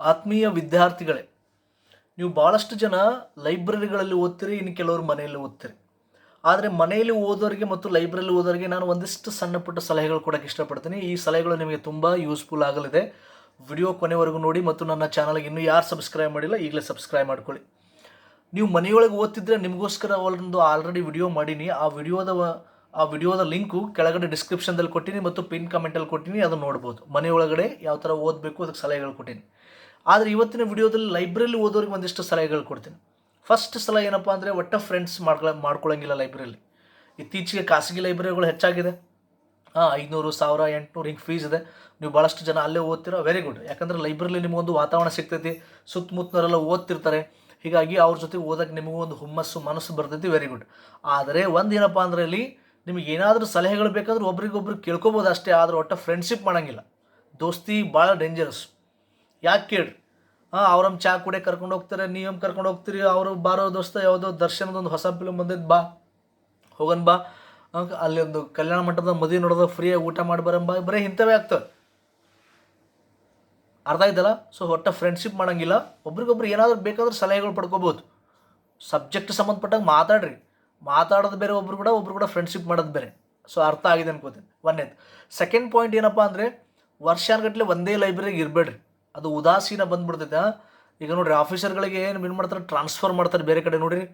ಆತ್ಮೀಯ ವಿದ್ಯಾರ್ಥಿಗಳೇ, ನೀವು ಭಾಳಷ್ಟು ಜನ ಲೈಬ್ರರಿಗಳಲ್ಲಿ ಓದ್ತೀರಿ, ಇನ್ನು ಕೆಲವರು ಮನೆಯಲ್ಲಿ ಓದ್ತೀರಿ. ಆದರೆ ಮನೆಯಲ್ಲಿ ಓದೋರಿಗೆ ಮತ್ತು ಲೈಬ್ರರಿಯಲ್ಲಿ ಓದೋರಿಗೆ ನಾನು ಒಂದಿಷ್ಟು ಸಣ್ಣ ಪುಟ್ಟ ಸಲಹೆಗಳು ಕೊಡೋಕ್ಕೆ ಇಷ್ಟಪಡ್ತೀನಿ. ಈ ಸಲಹೆಗಳು ನಿಮಗೆ ತುಂಬ ಯೂಸ್ಫುಲ್ ಆಗಲಿದೆ. ವಿಡಿಯೋ ಕೊನೆವರೆಗೂ ನೋಡಿ ಮತ್ತು ನನ್ನ ಚಾನಲ್ಗೆ ಇನ್ನೂ ಯಾರು ಸಬ್ಸ್ಕ್ರೈಬ್ ಮಾಡಿಲ್ಲ, ಈಗಲೇ ಸಬ್ಸ್ಕ್ರೈಬ್ ಮಾಡ್ಕೊಳ್ಳಿ. ನೀವು ಮನೆಯೊಳಗೆ ಓದ್ತಿದ್ರೆ ನಿಮಗೋಸ್ಕರ ಒಂದು ಆಲ್ರೆಡಿ ವಿಡಿಯೋ ಮಾಡೀನಿ. ಆ ವಿಡಿಯೋದ ಆ ವಿಡಿಯೋದ ಲಿಂಕು ಕೆಳಗಡೆ ಡಿಸ್ಕ್ರಿಪ್ಷನ್ದಲ್ಲಿ ಕೊಟ್ಟಿನಿ ಮತ್ತು ಪಿನ್ ಕಮೆಂಟಲ್ಲಿ ಕೊಟ್ಟಿನಿ, ಅದನ್ನು ನೋಡ್ಬೋದು. ಮನೆಯೊಳಗಡೆ ಯಾವ ಥರ ಓದಬೇಕು, ಅದಕ್ಕೆ ಸಲಹೆಗಳು ಕೊಟ್ಟಿನಿ. ಆದರೆ ಇವತ್ತಿನ ವಿಡಿಯೋದಲ್ಲಿ ಲೈಬ್ರರಿಲಿ ಓದೋರಿಗೆ ಒಂದಿಷ್ಟು ಸಲಹೆಗಳು ಕೊಡ್ತೀನಿ. ಫಸ್ಟ್ ಸಲ ಏನಪ್ಪ ಅಂದರೆ ಒಟ್ಟ ಫ್ರೆಂಡ್ಸ್ ಮಾಡ್ಕೊಳ ಮಾಡ್ಕೊಳ್ಳೋಂಗಿಲ್ಲ ಲೈಬ್ರರಿಲಿ. ಇತ್ತೀಚೆಗೆ ಖಾಸಗಿ ಲೈಬ್ರರಿಗಳು ಹೆಚ್ಚಾಗಿದೆ. ಹಾಂ, ಐದುನೂರು, ಸಾವಿರ, ಎಂಟುನೂರು ಹಿಂಗೆ ಫೀಸ್ ಇದೆ. ನೀವು ಭಾಳಷ್ಟು ಜನ ಅಲ್ಲೇ ಓದ್ತೀರೋ? ವೆರಿ ಗುಡ್ ಯಾಕಂದರೆ ಲೈಬ್ರರಿಲಿ ನಿಮಗೊಂದು ವಾತಾವರಣ ಸಿಗ್ತೈತಿ ಸುತ್ತಮುತ್ತಲರೆಲ್ಲ ಓದ್ತಿರ್ತಾರೆ. ಹೀಗಾಗಿ ಅವ್ರ ಜೊತೆ ಓದೋಕ್ಕೆ ನಿಮಗೂ ಒಂದು ಹುಮ್ಮಸ್ಸು, ಮನಸ್ಸು ಬರ್ತೈತಿ ವೆರಿ ಗುಡ್ ಆದರೆ ಒಂದು ಏನಪ್ಪ ಅಂದರೆ ಇಲ್ಲಿ ನಿಮಗೆ ಏನಾದರೂ ಸಲಹೆಗಳು ಬೇಕಾದರೂ ಒಬ್ರಿಗೊಬ್ರು ಕೇಳ್ಕೊಬೋದು ಅಷ್ಟೇ, ಆದರೆ ಒಟ್ಟು ಫ್ರೆಂಡ್ಶಿಪ್ ಮಾಡೋಂಗಿಲ್ಲ. ದೋಸ್ತಿ ಭಾಳ ಡೇಂಜರಸ್ ಯಾಕೆ ಕೇಳ್ರಿ? ಹಾಂ ಅವ್ರಮ್ಮ ಚಾ ಕುಡಿಯ ಕರ್ಕೊಂಡು ಹೋಗ್ತಾರೆ ನೀವಮ್ ಕರ್ಕೊಂಡು ಹೋಗ್ತೀರಿ, ಅವರು ಬಾರೋ ದೋಸ್ತ ಯಾವುದೋ ದರ್ಶನದೊಂದು ಹೊಸ ಫಿಲ್ಮ್ ಬಂದಿದ್ದು ಬಾ, ಹೋಗನ್ ಬಾ. ಅಲ್ಲಿ ಒಂದು ಕಲ್ಯಾಣ ಮಂಟಪದ ಮದುವೆ ನೋಡೋದು ಫ್ರೀಯಾಗಿ ಊಟ ಮಾಡಿ ಬರಂಬ ಬರೀ ಇಂಥವೇ ಆಗ್ತವೆ. ಅರ್ಧ ಆಯ್ತಲ್ಲ? ಸೊ ಒಟ್ಟ ಫ್ರೆಂಡ್ಶಿಪ್ ಮಾಡೋಂಗಿಲ್ಲ. ಒಬ್ರಿಗೊಬ್ರು ಏನಾದರೂ ಬೇಕಾದ್ರೆ ಸಲಹೆಗಳು ಪಡ್ಕೋಬೋದು. ಸಬ್ಜೆಕ್ಟ್ ಸಂಬಂಧಪಟ್ಟಂಗೆ ಮಾತಾಡ್ರಿ. ಮಾತಾಡೋದು ಬೇರೆ, ಒಬ್ರು ಕೂಡ ಒಬ್ರು ಕೂಡ ಫ್ರೆಂಡ್ಶಿಪ್ ಮಾಡೋದು ಬೇರೆ. ಸೊ ಅರ್ಥ ಆಗಿದೆ ಅನ್ಕೋತೀನಿ. ಒಂದೇದು ಸೆಕೆಂಡ್ ಪಾಯಿಂಟ್ ಏನಪ್ಪ ಅಂದರೆ, ವರ್ಷಾನುಗಟ್ಲೆ ಒಂದೇ ಲೈಬ್ರರಿಗೆ ಇರಬೇಡ್ರಿ. ಅದು ಉದಾಸೀನ ಬಂದ್ಬಿಡ್ತೈತೆ? ಈಗ ನೋಡ್ರಿ, ಆಫೀಸರ್ಗಳಿಗೆ ಏನು ಏನು ಮಾಡ್ತಾರೆ ಟ್ರಾನ್ಸ್ಫರ್ ಮಾಡ್ತಾರೆ ಬೇರೆ ಕಡೆ ನೋಡಿರಿ.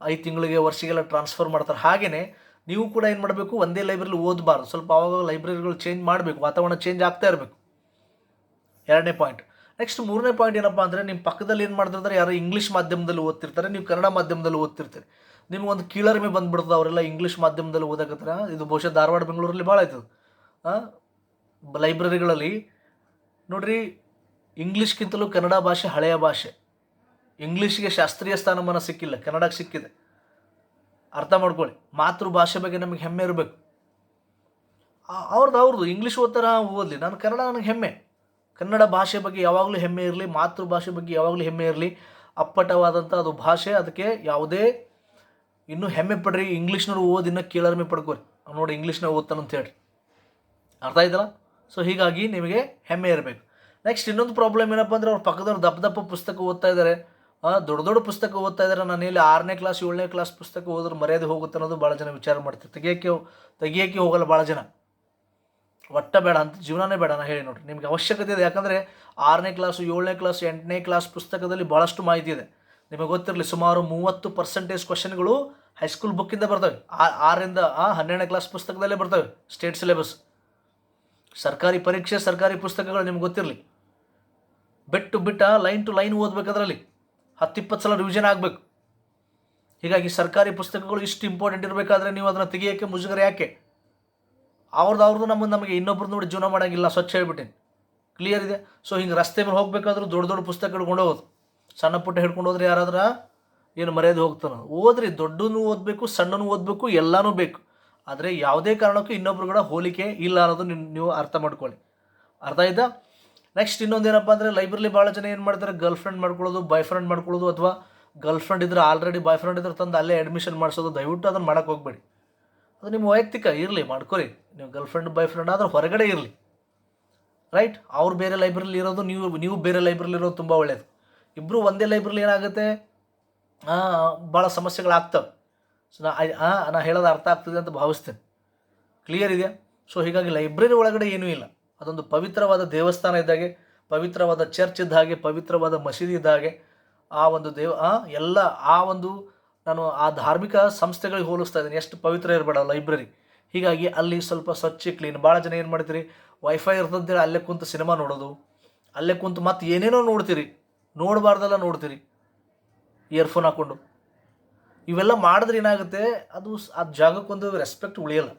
ಐದು ತಿಂಗಳಿಗೆ, ವರ್ಷಿಗೆಲ್ಲ ಟ್ರಾನ್ಸ್ಫರ್ ಮಾಡ್ತಾರೆ. ಹಾಗೆಯೇ ನೀವು ಕೂಡ ಏನು ಮಾಡಬೇಕು, ಒಂದೇ ಲೈಬ್ರರಿಲಿ ಓದಬಾರ್ದು. ಸ್ವಲ್ಪ ಆವಾಗ ಲೈಬ್ರರಿಗಳು ಚೇಂಜ್ ಮಾಡಬೇಕು, ವಾತಾವರಣ ಚೇಂಜ್ ಆಗ್ತಾ ಇರಬೇಕು. ಎರಡನೇ ಪಾಯಿಂಟ್ ನೆಕ್ಸ್ಟ್ ಮೂರನೇ ಪಾಯಿಂಟ್ ಏನಪ್ಪ ಅಂದರೆ ನಿಮ್ಮ ಪಕ್ಕದಲ್ಲಿ ಏನು ಮಾಡ್ತಿರ್ತಾರೆ, ಯಾರೋ ಇಂಗ್ಲೀಷ್ ಮಾಧ್ಯಮದಲ್ಲಿ ಓದ್ತಿರ್ತಾರೆ, ನೀವು ಕನ್ನಡ ಮಾಧ್ಯಮದಲ್ಲಿ ಓದ್ತಿರ್ತೀರಿ. ನಿಮ್ಗೊಂದು ಕೀಳರಿಮೆ ಬಂದ್ಬಿಡ್ತದೆ, ಅವರೆಲ್ಲ ಇಂಗ್ಲೀಷ್ ಮಾಧ್ಯಮದಲ್ಲಿ ಓದಕತ್ರ ಇದು ಬಹುಶಃ ಧಾರವಾಡ, ಬೆಂಗಳೂರಲ್ಲಿ ಭಾಳ ಆಯ್ತದೆ. ಲೈಬ್ರರಿಗಳಲ್ಲಿ ನೋಡ್ರಿ ಇಂಗ್ಲೀಷ್ಗಿಂತಲೂ ಕನ್ನಡ ಭಾಷೆ ಹಳೆಯ ಭಾಷೆ. ಇಂಗ್ಲೀಷ್ಗೆ ಶಾಸ್ತ್ರೀಯ ಸ್ಥಾನಮಾನ ಸಿಕ್ಕಿಲ್ಲ, ಕನ್ನಡಕ್ಕೆ ಸಿಕ್ಕಿದೆ. ಅರ್ಥ ಮಾಡ್ಕೊಳ್ಳಿ, ಮಾತೃಭಾಷೆ ಬಗ್ಗೆ ನಮಗೆ ಹೆಮ್ಮೆ ಇರಬೇಕು. ಅವ್ರದ್ದು ಅವ್ರದ್ದು ಇಂಗ್ಲೀಷ್ ಓದ್ತಾರ ಓದಲಿ, ನಾನು ಕನ್ನಡ ನನಗೆ ಹೆಮ್ಮೆ. ಕನ್ನಡ ಭಾಷೆ ಬಗ್ಗೆ ಯಾವಾಗಲೂ ಹೆಮ್ಮೆ ಇರಲಿ, ಮಾತೃಭಾಷೆ ಬಗ್ಗೆ ಯಾವಾಗಲೂ ಹೆಮ್ಮೆ ಇರಲಿ, ಅಪ್ಪಟವಾದಂಥ ಅದು ಭಾಷೆ, ಅದಕ್ಕೆ ಯಾವುದೇ, ಇನ್ನೂ ಹೆಮ್ಮೆ ಪಡ್ರಿ, ಇಂಗ್ಲೀಷ್ನವ್ರು ಓದಿನ ಕೀಳರ್ಮೆ ಪಡ್ಕೋರಿ. ನೋಡಿ ಇಂಗ್ಲೀಷ್ನಾಗ ಓದ್ತಾನಂತ ಹೇಳ್ರಿ. ಅರ್ಥ ಆಯ್ತಲ್ಲ? ಸೊ ಹೀಗಾಗಿ ನಿಮಗೆ ಹೆಮ್ಮೆ ಇರಬೇಕು. ನೆಕ್ಸ್ಟ್ ಇನ್ನೊಂದು ಪ್ರಾಬ್ಲಮ್ ಏನಪ್ಪ ಅಂದರೆ ಅವ್ರ ಪಕ್ಕದವ್ರು ದಪ್ಪ ದಪ್ಪ ಪುಸ್ತಕ ಓದ್ತಾ ಇದ್ದಾರೆ ದೊಡ್ಡ ದೊಡ್ಡ ಪುಸ್ತಕ ಓದ್ತಾ ಇದ್ದಾರೆ ನಾನು ಇಲ್ಲಿ ಆರನೇ ಕ್ಲಾಸ್ ಏಳನೇ ಕ್ಲಾಸ್ ಪುಸ್ತಕ ಓದ್ರೆ ಮರ್ಯಾದೆ ಹೋಗುತ್ತೆ ಅನ್ನೋದು ಭಾಳ ಜನ ವಿಚಾರ ಮಾಡ್ತಾರೆ. ತೆಗಿಯೋಕ್ಕೆ ತೆಗಿಯೋಕ್ಕೆ ಹೋಗಲ್ಲ ಭಾಳ ಜನ. ಒಟ್ಟ ಬೇಡ ಅಂತ, ಜೀವನನೇ ಬೇಡ ನಾನು ಹೇಳಿ ನೋಡಿರಿ. ನಿಮಗೆ ಅವಶ್ಯಕತೆ ಇದೆ. ಯಾಕಂದರೆ ಆರನೇ ಕ್ಲಾಸು ಏಳನೇ ಕ್ಲಾಸ್ ಎಂಟನೇ ಕ್ಲಾಸ್ ಪುಸ್ತಕದಲ್ಲಿ ಭಾಳಷ್ಟು ಮಾಹಿತಿ ಇದೆ. ನಿಮಗೆ ಗೊತ್ತಿರಲಿ ಸುಮಾರು ಮೂವತ್ತು ಪರ್ಸೆಂಟೇಜ್ ಕ್ವಶನ್ಗಳು ಹೈಸ್ಕೂಲ್ ಬುಕ್ಕಿಂದ ಬರ್ತವೆ. ಆರರಿಂದ ಹನ್ನೆರಡನೇ ಕ್ಲಾಸ್ ಪುಸ್ತಕದಲ್ಲೇ ಬರ್ತವೆ. ಸ್ಟೇಟ್ ಸಿಲೆಬಸ್ ಸರ್ಕಾರಿ ಪರೀಕ್ಷೆ, ಸರ್ಕಾರಿ ಪುಸ್ತಕಗಳು ನಿಮ್ಗೆ ಗೊತ್ತಿರಲಿ. ಬಿಟ್ಟು ಬಿಟ್ಟ ಲೈನ್ ಟು ಲೈನ್ ಓದಬೇಕದ್ರಲ್ಲಿ. ಹತ್ತಿಪ್ಪತ್ತು ಸಲ ರಿವಿಷನ್ ಆಗಬೇಕು. ಹೀಗಾಗಿ ಸರ್ಕಾರಿ ಪುಸ್ತಕಗಳು ಇಷ್ಟು ಇಂಪಾರ್ಟೆಂಟ್ ಇರಬೇಕಾದ್ರೆ ನೀವು ಅದನ್ನು ತೆಗಿಯೋಕ್ಕೆ ಮುಜುಗರ ಯಾಕೆ? ಅವ್ರದ್ದು ಅವ್ರದ್ದು ನಮ್ಮ ನಮಗೆ ಇನ್ನೊಬ್ರದ್ದು ನೋಡಿ ಜೀವನ ಮಾಡೋಂಗಿಲ್ಲ, ಸ್ವಚ್ಛ ಹೇಳ್ಬಿಟ್ಟೇನೆ. ಕ್ಲಿಯರ್ ಇದೆ? ಸೊ ಹಿಂಗೆ ರಸ್ತೆ ಮೇಲೆ ಹೋಗಬೇಕಾದ್ರೂ ದೊಡ್ಡ ದೊಡ್ಡ ಪುಸ್ತಕ ಹಿಡ್ಕೊಂಡು ಹೋಗೋದು ಸಣ್ಣ ಪುಟ್ಟ ಹಿಡ್ಕೊಂಡು ಹೋದ್ರೆ ಯಾರಾದ್ರ ಏನು ಮರ್ಯಾದೆ ಹೋಗ್ತಾನೆ? ಓದ್ರಿ, ದೊಡ್ಡನೂ ಓದಬೇಕು, ಸಣ್ಣನು ಓದಬೇಕು, ಎಲ್ಲನೂ ಬೇಕು. ಆದರೆ ಯಾವುದೇ ಕಾರಣಕ್ಕೂ ಇನ್ನೊಬ್ರು ಕೂಡ ಹೋಲಿಕೆ ಇಲ್ಲ ಅನ್ನೋದು ನೀವು ಅರ್ಥ ಮಾಡ್ಕೊಳ್ಳಿ. ಅರ್ಥ ಆಯ್ತಾ? ನೆಕ್ಸ್ಟ್ ಇನ್ನೊಂದು ಏನಪ್ಪ ಅಂದರೆ ಲೈಬ್ರರಿ ಭಾಳ ಜನ ಏನು ಮಾಡ್ತಾರೆ? ಗರ್ಲ್ ಫ್ರೆಂಡ್ ಮಾಡ್ಕೊಳ್ಳೋದು ಬಾಯ್ ಫ್ರೆಂಡ್ ಮಾಡ್ಕೊಳ್ಳೋದು ಅಥವಾ ಗರ್ಲ್ ಫ್ರೆಂಡ್ ಇದ್ರೆ ಆಲ್ರೆಡಿ ಬಾಯ್ ಫ್ರೆಂಡ್ ಇದ್ರೆ ತಂದು ಅಲ್ಲೇ ಅಡ್ಮಿಷನ್ ಮಾಡಿಸೋದು ದಯವಿಟ್ಟು ಅದನ್ನು ಮಾಡೋಕ್ಕೆ ಹೋಗ್ಬೇಡಿ. ಅದು ನಿಮ್ಮ ವೈಯಕ್ತಿಕ ಇರಲಿ ಮಾಡ್ಕೊರಿ. ನೀವು ಗರ್ಲ್ ಫ್ರೆಂಡ್ ಬಾಯ್ ಫ್ರೆಂಡ್ ಆದ್ರೆ ಹೊರಗಡೆ ಇರಲಿ. ರೈಟ್ ಅವ್ರು ಬೇರೆ ಲೈಬ್ರರಿಲಿ ಇರೋದು ನೀವು ನೀವು ಬೇರೆ ಲೈಬ್ರರಿಲಿ ಇರೋದು ತುಂಬ ಒಳ್ಳೆಯದು ಇಬ್ಬರು ಒಂದೇ ಲೈಬ್ರರಿಲಿ ಏನಾಗುತ್ತೆ? ಭಾಳ ಸಮಸ್ಯೆಗಳಾಗ್ತವೆ. ಸೊ ನಾ ಆ, ನಾ ಹೇಳೋದು ಅರ್ಥ ಆಗ್ತದೆ ಅಂತ ಭಾವಿಸ್ತೇನೆ. ಕ್ಲಿಯರ್ ಇದೆಯಾ? ಸೊ ಹೀಗಾಗಿ ಲೈಬ್ರರಿ ಒಳಗಡೆ ಏನೂ ಇಲ್ಲ. ಅದೊಂದು ಪವಿತ್ರವಾದ ದೇವಸ್ಥಾನ ಇದ್ದಾಗೆ, ಪವಿತ್ರವಾದ ಚರ್ಚ್ ಇದ್ದ ಹಾಗೆ, ಪವಿತ್ರವಾದ ಮಸೀದಿ ಇದ್ದ ಹಾಗೆ, ಆ ಒಂದು ದೇವ ಎಲ್ಲ, ಆ ಒಂದು ನಾನು ಆ ಧಾರ್ಮಿಕ ಸಂಸ್ಥೆಗಳಿಗೆ ಹೋಲಿಸ್ತಾ ಇದ್ದೀನಿ. ಎಷ್ಟು ಪವಿತ್ರ ಇರಬೇಡ ಲೈಬ್ರರಿ ಹೀಗಾಗಿ ಅಲ್ಲಿ ಸ್ವಲ್ಪ ಸ್ವಚ್ಛ ಕ್ಲೀನ್ ಭಾಳ ಜನ ಏನು ಮಾಡ್ತೀರಿ? ವೈಫೈ ಇರ್ತದಂತೇಳಿ ಅಲ್ಲೇ ಕುಂತು ಸಿನಿಮಾ ನೋಡೋದು. ಅಲ್ಲೇ ಕುಂತು ಮತ್ತೆ ಏನೇನೋ ನೋಡ್ತೀರಿ. ನೋಡಬಾರ್ದೆಲ್ಲ ನೋಡ್ತೀರಿ. ಇಯರ್ಫೋನ್ ಹಾಕ್ಕೊಂಡು ಇವೆಲ್ಲ ಮಾಡಿದ್ರೆ ಏನಾಗುತ್ತೆ? ಅದು ಆ ಜಾಗಕ್ಕೊಂದು ರೆಸ್ಪೆಕ್ಟ್ ಉಳಿಯಲ್ಲ.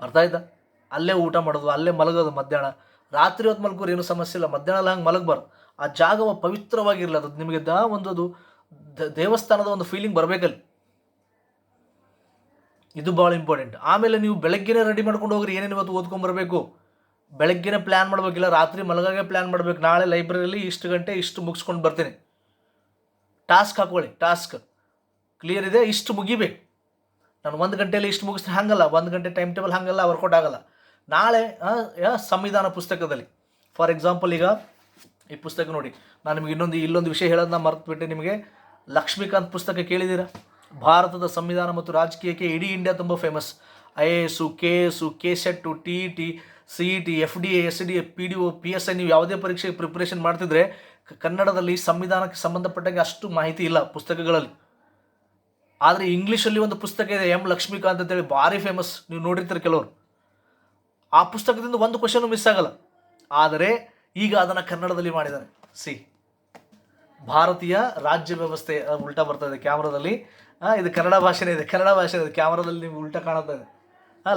ಅರ್ಥ ಆಯ್ತಾ? ಅಲ್ಲೇ ಊಟ ಮಾಡೋದು, ಅಲ್ಲೇ ಮಲಗೋದು ಮಧ್ಯಾಹ್ನ. ರಾತ್ರಿ ಹೊತ್ತು ಮಲ್ಕೋರು ಏನು ಸಮಸ್ಯೆ ಇಲ್ಲ. ಮಧ್ಯಾಹ್ನ ಹಂಗೆ ಮಲಗಬಾರ್ದು. ಆ ಜಾಗವ ಪವಿತ್ರವಾಗಿರಲ್ಲ ಅದು ನಿಮಗೆ ದಾ ಒಂದು ದೇವಸ್ಥಾನದ ಒಂದು ಫೀಲಿಂಗ್ ಬರಬೇಕಲ್ಲಿ. ಇದು ಭಾಳ ಇಂಪಾರ್ಟೆಂಟ್ ಆಮೇಲೆ ನೀವು ಬೆಳಗ್ಗೆನೇ ರೆಡಿ ಮಾಡ್ಕೊಂಡು ಹೋಗ್ರಿ, ಏನೇನು ಇವತ್ತು ಓದ್ಕೊಂಬರ್ಬೇಕು ಬೆಳಗ್ಗೆನೇ ಪ್ಲ್ಯಾನ್ ಮಾಡಬೇಕಿಲ್ಲ, ರಾತ್ರಿ ಮಲಗಾಗೆ ಪ್ಲ್ಯಾನ್ ಮಾಡಬೇಕು. ನಾಳೆ ಲೈಬ್ರರಿಯಲ್ಲಿ ಇಷ್ಟು ಗಂಟೆ ಇಷ್ಟು ಮುಗಿಸ್ಕೊಂಡು ಬರ್ತೀನಿ. ಟಾಸ್ಕ್ ಹಾಕೊಳ್ಳಿ ಟಾಸ್ಕ್ ಕ್ಲಿಯರ್ ಇದೆ? ಇಷ್ಟು ಮುಗಿಬೇಕು. ನಾನು ಒಂದು ಗಂಟೆಯಲ್ಲಿ ಇಷ್ಟು ಮುಗಿಸ್ತೀನಿ ಹಾಗಲ್ಲ. ಒಂದು ಗಂಟೆ ಟೈಮ್ ಟೇಬಲ್ ಹಾಗಲ್ಲ ವರ್ಕೌಟ್ ಆಗಲ್ಲ. ನಾಳೆ ಸಂವಿಧಾನ ಪುಸ್ತಕದಲ್ಲಿ. ಫಾರ್ ಎಕ್ಸಾಂಪಲ್ ಈಗ ಈ ಪುಸ್ತಕ ನೋಡಿ, ನಾನು ನಿಮಗೆ ಇನ್ನೊಂದು, ಇಲ್ಲೊಂದು ವಿಷಯ ಹೇಳೋದನ್ನ ಮರೆತುಬಿಟ್ಟೆ ನಿಮಗೆ. ಲಕ್ಷ್ಮೀಕಾಂತ್ ಪುಸ್ತಕ ಕೇಳಿದ್ದೀರಾ? ಭಾರತದ ಸಂವಿಧಾನ ಮತ್ತು ರಾಜಕೀಯಕ್ಕೆ ಇಡೀ ಇಂಡಿಯಾ ತುಂಬ famous I A S K S K SET T T, C E T, F D A, S D A, P D O, P S I ನೀವು ಯಾವುದೇ ಪರೀಕ್ಷೆಗೆ ಪ್ರಿಪ್ರೇಷನ್ ಮಾಡ್ತಿದ್ರೆ ಕನ್ನಡದಲ್ಲಿ ಸಂವಿಧಾನಕ್ಕೆ ಸಂಬಂಧಪಟ್ಟಂಗೆ ಅಷ್ಟು ಮಾಹಿತಿ ಇಲ್ಲ ಪುಸ್ತಕಗಳಲ್ಲಿ. ಆದರೆ ಇಂಗ್ಲೀಷಲ್ಲಿ ಒಂದು ಪುಸ್ತಕ ಇದೆ, ಎಂ ಲಕ್ಷ್ಮೀಕಾಂತ್ ಅಂತೇಳಿ, ಭಾರಿ ಫೇಮಸ್ ನೀವು ನೋಡಿರ್ತೀರಿ ಕೆಲವರು. ಆ ಪುಸ್ತಕದಿಂದ ಒಂದು ಕ್ವಶನ್ ಮಿಸ್ ಆಗಲ್ಲ. ಆದರೆ ಈಗ ಅದನ್ನು ಕನ್ನಡದಲ್ಲಿ ಮಾಡಿದ್ದಾರೆ ಸಿ. ಭಾರತೀಯ ರಾಜ್ಯ ವ್ಯವಸ್ಥೆ ಉಲ್ಟಾ ಬರ್ತಾ ಇದೆ ಕ್ಯಾಮ್ರಾದಲ್ಲಿ. ಇದು ಕನ್ನಡ ಭಾಷೆನೇ ಇದೆ, ಕನ್ನಡ ಭಾಷೆ ಇದೆ. ಕ್ಯಾಮ್ರಾದಲ್ಲಿ ನೀವು ಉಲ್ಟಾ ಕಾಣುತ್ತಾ ಇದೆ.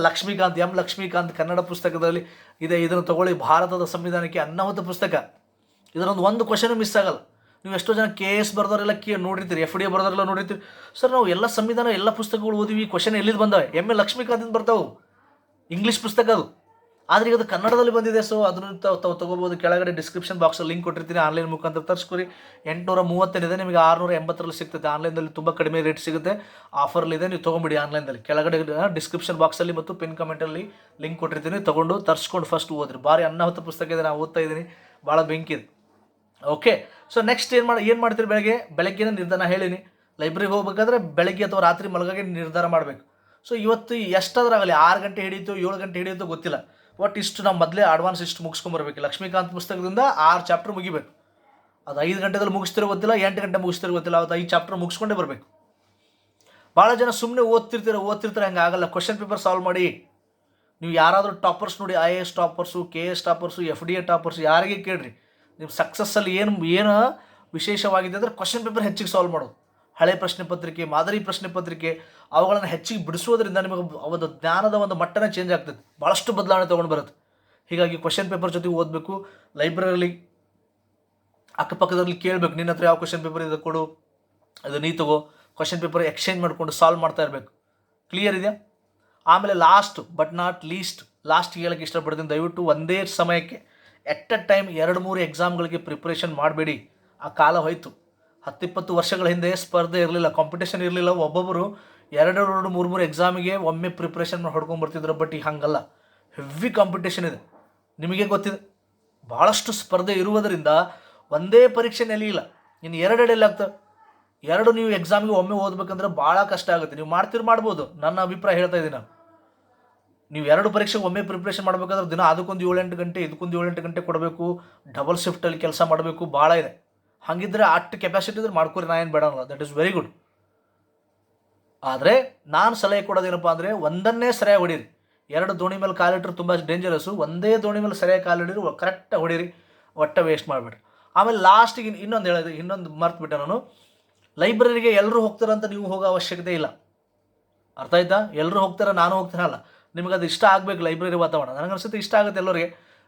ಲಕ್ಷ್ಮೀಕಾಂತ್, ಎಂ ಲಕ್ಷ್ಮೀಕಾಂತ್ ಕನ್ನಡ ಪುಸ್ತಕದಲ್ಲಿ ಇದೆ. ಇದನ್ನು ತಗೊಳ್ಳಿ. ಭಾರತದ ಸಂವಿಧಾನಕ್ಕೆ ಅನ್ನಹುತ ಪುಸ್ತಕ. ಇದರೊಂದು ಒಂದು ಕ್ವಶನ್ ಮಿಸ್ ಆಗಲ್ಲ. ನೀವು ಎಷ್ಟೋ ಜನ ಕೆ ಎಸ್ ಬರೆದವರೆಲ್ಲ ಕೇ, ನೋಡಿರ್ತೀರಿ. ಎಫ್ ಡಿ ಎ ಬರ್ದವರೆಲ್ಲ ನೋಡಿರ್ತೀರಿ. ಸರ್, ನಾವು ಎಲ್ಲ ಸಂವಿಧಾನ, ಎಲ್ಲ ಪುಸ್ತಕಗಳು ಓದಿವಿ. ಕ್ವಶನ್ ಎಲ್ಲಿದ್ದು ಬಂದವೆ? ಎಂ ಎ ಲಕ್ಷ್ಮೀಕಾಂತಿಂದ ಬರ್ತಾವೆ. ಇಂಗ್ಲೀಷ್ ಪುಸ್ತಕ ಅದು. ಆದರೆ ಇದು ಕನ್ನಡದಲ್ಲಿ ಬಂದಿದೆ ಸೊ ಅದನ್ನು ತಾವು ತೊಗೋಬೋದು ಕೆಳಗಡೆ ಡಿಸ್ಕ್ರಿಪ್ಷನ್ ಬಾಕ್ಸಲ್ಲಿ ಲಿಂಕ್ ಕೊಟ್ಟಿರ್ತೀನಿ ಆನ್ಲೈನ್ ಮುಖಾಂತರ ತರಿಸ್ಕೊರಿ ಎಂಟುನೂರ ಮೂವತ್ತೇನಿದೆ, ನಿಮಗೆ ಆರುನೂರ ಎಂಬತ್ತರಲ್ಲಿ ಸಿಗ್ತದೆ. ಆನ್ಲೈನಲ್ಲಿ ತುಂಬ ಕಡಿಮೆ ರೇಟ್ ಸಿಗುತ್ತೆ. ಆಫರ್ಲಿದೆ ನೀವು ತೊಗೊಂಬಿಡಿ ಆನ್ಲೈನಲ್ಲಿ ಕೆಳಗಡೆ ಡಿಸ್ಕ್ರಿಪ್ಷನ್ ಬಾಕ್ಸಲ್ಲಿ ಮತ್ತು ಪಿನ್ ಕಮೆಂಟಲ್ಲಿ ಲಿಂಕ್ ಕೊಟ್ಟಿರ್ತೀನಿ. ತೊಗೊಂಡು ತರಿಸ್ಕೊಂಡು ಫಸ್ಟ್ ಓದ್ರಿ. ಭಾರಿ ಅನ್ನಾಹುತ ಪುಸ್ತಕ ಇದೆ, ನಾನು ಓದ್ತಾ ಇದ್ದೀನಿ. ಭಾಳ ಬೆಂಕಿ ಇದೆ. ಓಕೆ ಸೊ ನೆಕ್ಸ್ಟ್ ಏನು ಮಾಡಿ, ಏನು ಮಾಡ್ತೀರಿ ಬೆಳಗ್ಗೆ? ಬೆಳಗ್ಗೆನೇ ನಿರ್ಧಾರ ಹೇಳಿನಿ. ಲೈಬ್ರರಿಗೆ ಹೋಗ್ಬೇಕಾದ್ರೆ ಬೆಳಗ್ಗೆ ಅಥವಾ ರಾತ್ರಿ ಮಲಗಾಗೆ ನಿರ್ಧಾರ ಮಾಡಬೇಕು. ಸೊ ಇವತ್ತು ಎಷ್ಟಾದ್ರಾಗಲಿ ಆರು ಗಂಟೆ ಹಿಡಿಯಿತು ಏಳು ಗಂಟೆ ಹಿಡಿಯಿತು ಗೊತ್ತಿಲ್ಲ. ಒಟ್ಟು ಇಷ್ಟು ನಾವು ಮೊದಲೇ ಅಡ್ವಾನ್ಸ್ ಇಷ್ಟು ಮುಗಿಸ್ಕೊಂಬರ್ಬೇಕು. ಲಕ್ಷ್ಮೀಕಾಂತ್ ಪುಸ್ತಕದಿಂದ ಆರು ಚಾಪ್ಟರ್ ಮುಗಿಬೇಕು. ಅದು ಐದು ಗಂಟೆದಲ್ಲಿ ಮುಗಿಸ್ತಿರೋ ಗೊತ್ತಿಲ್ಲ, ಎಂಟು ಗಂಟೆ ಮುಗಿಸ್ತಿರೋ ಗೊತ್ತಿಲ್ಲ, ಅವತ್ತು ಐದು ಚಾಪ್ಟರ್ ಮುಗಿಸ್ಕೊಂಡೇ ಬರಬೇಕು. ಭಾಳ ಜನ ಸುಮ್ಮನೆ ಓದ್ತಿರ್ತೀರ, ಓದ್ತಿರ್ತಾರೆ, ಹಂಗೆ ಆಗಲ್ಲ. ಕ್ವಶನ್ ಪೇಪರ್ ಸಾಲ್ವ್ ಮಾಡಿ. ನೀವು ಯಾರಾದರೂ ಟಾಪರ್ಸ್ ನೋಡಿ I A S toppers K S toppers F D A toppers ಯಾರಿಗೆ ಕೇಳ್ರಿ. ನಿಮ್ಮ ಸಕ್ಸಸ್ಸಲ್ಲಿ ಏನು ಏನು ವಿಶೇಷವಾಗಿದೆ ಅಂದರೆ ಕ್ವಶನ್ ಪೇಪರ್ ಹೆಚ್ಚಿಗೆ ಸಾಲ್ವ್ ಮಾಡೋದು. ಹಳೆ ಪ್ರಶ್ನೆ ಪತ್ರಿಕೆ, ಮಾದರಿ ಪ್ರಶ್ನೆ ಪತ್ರಿಕೆ, ಅವುಗಳನ್ನು ಹೆಚ್ಚಿಗೆ ಬಿಡಿಸೋದ್ರಿಂದ ನಿಮಗೆ ಒಂದು ಜ್ಞಾನದ ಒಂದು ಮಟ್ಟನೇ ಚೇಂಜ್ ಆಗ್ತದೆ. ಭಾಳಷ್ಟು ಬದಲಾವಣೆ ತೊಗೊಂಡು ಬರುತ್ತೆ. ಹೀಗಾಗಿ ಕ್ವಶನ್ ಪೇಪರ್ ಜೊತೆ ಓದಬೇಕು ಲೈಬ್ರರಿಲಿ ಅಕ್ಕಪಕ್ಕದಲ್ಲಿ ಕೇಳಬೇಕು, ನಿನ್ನ ಹತ್ರ ಯಾವ ಕ್ವಶನ್ ಪೇಪರ್ ಇದೆ ಕೊಡು, ಅದು ನೀ ತಗೋ ಕ್ವಶನ್ ಪೇಪರ್ ಎಕ್ಸ್ಚೇಂಜ್ ಮಾಡಿಕೊಂಡು ಸಾಲ್ವ್ ಮಾಡ್ತಾ ಇರಬೇಕು. ಕ್ಲಿಯರ್ ಇದೆಯಾ? ಆಮೇಲೆ last but not least last ಹೇಳಕ್ಕೆ ಇಷ್ಟಪಡ್ತೀನಿ, ದಯವಿಟ್ಟು ಒಂದೇ ಸಮಯಕ್ಕೆ ಎಟ್ ಅ ಟೈಮ್ ಎರಡು ಮೂರು ಎಕ್ಸಾಮ್ಗಳಿಗೆ ಪ್ರಿಪ್ರೇಷನ್ ಮಾಡಬೇಡಿ. ಆ ಕಾಲ ಹೋಯ್ತು. ಹತ್ತಿಪ್ಪತ್ತು ವರ್ಷಗಳ ಹಿಂದೆ ಸ್ಪರ್ಧೆ ಇರಲಿಲ್ಲ ಕಾಂಪಿಟೇಷನ್ ಇರಲಿಲ್ಲ. ಒಬ್ಬೊಬ್ಬರು ಎರಡೆರಡು ಎರಡು, ಮೂರು ಮೂರು ಎಕ್ಸಾಮಿಗೆ ಒಮ್ಮೆ ಪ್ರಿಪ್ರೇಷನ್ ಮಾಡಿ ಹೊಡ್ಕೊಂಡು ಬರ್ತಿದ್ರು ಬಟ್ ಈಗ ಹಂಗಲ್ಲ. ಹೆವಿ ಕಾಂಪಿಟೇಷನ್ ಇದೆ. ನಿಮಗೆ ಗೊತ್ತಿದೆ? ಭಾಳಷ್ಟು ಸ್ಪರ್ಧೆ ಇರುವುದರಿಂದ ಒಂದೇ ಪರೀಕ್ಷೆ ನೆಲೆಯಿಲ್ಲ. ಇನ್ನು ಎರಡೆರಡೆಲ್ಲ ಆಗ್ತವೆ ಎರಡು ನೀವು ಎಕ್ಸಾಮಿಗೆ ಒಮ್ಮೆ ಓದ್ಬೇಕಂದ್ರೆ ಭಾಳ ಕಷ್ಟ ಆಗುತ್ತೆ. ನೀವು ಮಾಡ್ತೀರಿ ಮಾಡ್ಬೋದು. ನನ್ನ ಅಭಿಪ್ರಾಯ ಹೇಳ್ತಾ ಇದ್ದೀನಿ ನಾನು. ನೀವು ಎರಡು ಪರೀಕ್ಷೆಗೆ ಒಮ್ಮೆ ಪ್ರಿಪ್ರೇಷನ್ ಮಾಡಬೇಕಾದ್ರೆ ದಿನ ಅದಕ್ಕೊಂದು ಏಳೆಂಟು ಗಂಟೆ, ಇದಕ್ಕೊಂದು ಏಳೆಂಟು ಗಂಟೆ ಕೊಡಬೇಕು. ಡಬಲ್ ಶಿಫ್ಟಲ್ಲಿ ಕೆಲಸ ಮಾಡಬೇಕು. ಭಾಳ ಇದೆ. ಹಾಗಿದ್ರೆ ಅಷ್ಟು ಕೆಪಾಸಿಟಿ ಇದ್ರೆ ಮಾಡ್ಕೊರಿ, ನಾ ಏನು ಬೇಡ ಅಲ್ಲ ದಟ್ ಇಸ್ ವೆರಿ ಗುಡ್ ಆದರೆ ನಾನು ಸಲಹೆ ಕೊಡೋದೇನಪ್ಪ ಅಂದರೆ ಒಂದನ್ನೇ ಸರಿಯಾಗಿ ಹೊಡೀರಿ. ಎರಡು ದೋಣಿ ಮೇಲೆ ಕಾಲಿಟ್ರೆ ತುಂಬ ಡೇಂಜರಸ್ಸು ಒಂದೇ ದೋಣಿ ಮೇಲೆ ಸರಿಯಾಗಿ ಕಾಲಿಡಿರಿ ಕರೆಕ್ಟಾಗಿ ಹೊಡೀರಿ. ಒಟ್ಟ ವೇಸ್ಟ್ ಮಾಡಿಬಿಡ್ರಿ. ಆಮೇಲೆ ಲಾಸ್ಟಿಗೆ ಇನ್ನೊಂದು ಹೇಳಿದೆ, ಇನ್ನೊಂದು ಮರ್ತುಬಿಟ್ಟೆ ನಾನು. ಲೈಬ್ರರಿಗೆ ಎಲ್ಲರೂ ಹೋಗ್ತಾರಂತ ನೀವು ಹೋಗೋ ಅವಶ್ಯಕತೆ ಇಲ್ಲ. ಅರ್ಥ ಆಯ್ತಾ? ಎಲ್ಲರೂ ಹೋಗ್ತಾರೆ, ನಾನು ಹೋಗ್ತೀನಲ್ಲ ನಿಮಗೆ ಅದು ಇಷ್ಟ ಆಗಬೇಕು ಲೈಬ್ರರಿ ವಾತಾವರಣ. ನನಗೆ ಅನ್ಸುತ್ತೆ ಇಷ್ಟ ಆಗುತ್ತೆ ಎಲ್ಲರಿಗೆ.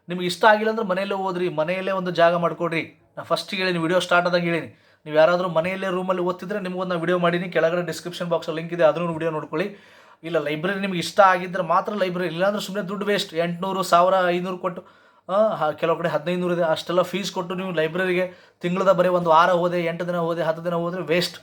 ನಿಮ್ಗೆ ಇಷ್ಟ ಆಗಿಲ್ಲ ಅಂದ್ರೆ ಮನೆಯಲ್ಲೇ ಓದ್ರಿ, ಮನೆಯಲ್ಲೇ ಒಂದು ಜಾಗ ಮಾಡ್ಕೊಡ್ರಿ. ನಾನು ಫಸ್ಟ್ ಹೇಳೀನಿ ವಿಡಿಯೋ ಸ್ಟಾರ್ಟ್ ಆದಾಗ ಹೇಳೀನಿ. ನೀವು ಯಾರಾದರೂ ಮನೆಯಲ್ಲೇ ರೂಮಲ್ಲಿ ಓದ್ತಿದ್ರೆ ನಿಮಗೊಂದು ವಿಡಿಯೋ ಮಾಡೀನಿ, ಕೆಳಗಡೆ ಡಿಸ್ಕ್ರಿಪ್ಷನ್ ಬಾಕ್ಸ್ ಲಿಂಕ್ ಇದೆ, ಅದನ್ನು ವಿಡಿಯೋ ನೋಡ್ಕೊಳ್ಳಿ. ಇಲ್ಲ ಲೈಬ್ರರಿ ನಿಮ್ಗೆ ಇಷ್ಟ ಆಗಿದ್ರೆ ಮಾತ್ರ ಲೈಬ್ರರಿ ಇಲ್ಲಾಂದ್ರೆ ಸುಮ್ಮನೆ ದುಡ್ಡು ವೇಸ್ಟ್ ಎಂಟುನೂರು, ಸಾವಿರ, ಐನೂರು ಕೊಟ್ಟು ಕೆಲವು ಕಡೆ ಹದಿನೈದು ನೂರು ಇದೆ, ಅಷ್ಟೆಲ್ಲ ಫೀಸ್ ಕೊಟ್ಟು ನೀವು ಲೈಬ್ರರಿಗೆ ತಿಂಗಳದ ಬರೀ ಒಂದು ವಾರ ಹೋದೆ ಎಂಟು ದಿನ ಹೋದೆ ಹತ್ತು ದಿನ ಹೋದರೆ ವೇಸ್ಟ್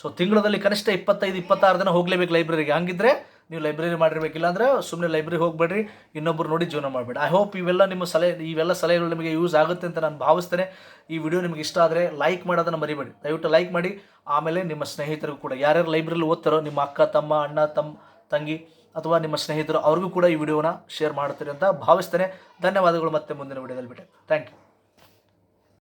ಸೊ ತಿಂಗಳದಲ್ಲಿ ಕನಿಷ್ಠ ಇಪ್ಪತ್ತೈದು, ಇಪ್ಪತ್ತಾರು ದಿನ ಹೋಗಲೇಬೇಕು ಲೈಬ್ರರಿಗೆ ಹಂಗಿದ್ರೆ ನೀವು ಲೈಬ್ರರಿ ಮಾಡಿರಬೇಕಿಲ್ಲ ಅಂದರೆ ಸುಮ್ಮನೆ ಲೈಬ್ರರಿ ಹೋಗಬೇಡ್ರಿ ಇನ್ನೊಬ್ಬರು ನೋಡಿ ಜೀವನ ಮಾಡಬೇಡಿ. ಐ ಹೋಪ್ ಇವೆಲ್ಲ ನಿಮ್ಮ ಸಲಹೆ, ಇವೆಲ್ಲ ಸಲಹೆಗಳು ನಿಮಗೆ ಯೂಸ್ ಆಗುತ್ತೆ ಅಂತ ನಾನು ಭಾವಿಸ್ತೇನೆ. ಈ ವಿಡಿಯೋ ನಿಮಗೆ ಇಷ್ಟ ಆದರೆ ಲೈಕ್ ಮಾಡೋದನ್ನು ಮರಿಬೇಡಿ. ದಯವಿಟ್ಟು ಲೈಕ್ ಮಾಡಿ, ಆಮೇಲೆ ನಿಮ್ಮ ಸ್ನೇಹಿತರಿಗೂ ಕೂಡ. ಯಾರ್ಯಾರು ಲೈಬ್ರರಿಲಿ ಓದ್ತಾರೋ, ನಿಮ್ಮ ಅಕ್ಕ, ತಮ್ಮ, ಅಣ್ಣ, ತಮ್ಮ, ತಂಗಿ ಅಥವಾ ನಿಮ್ಮ ಸ್ನೇಹಿತರು, ಅವ್ರಿಗೂ ಕೂಡ ಈ ವಿಡಿಯೋನ ಶೇರ್ ಮಾಡ್ತೀರಿ ಅಂತ ಭಾವಿಸ್ತೇನೆ. ಧನ್ಯವಾದಗಳು ಮತ್ತೆ ಮುಂದಿನ ವಿಡಿಯೋದಲ್ಲಿ ಬಿಟ್ಟೆ ಥ್ಯಾಂಕ್ ಯು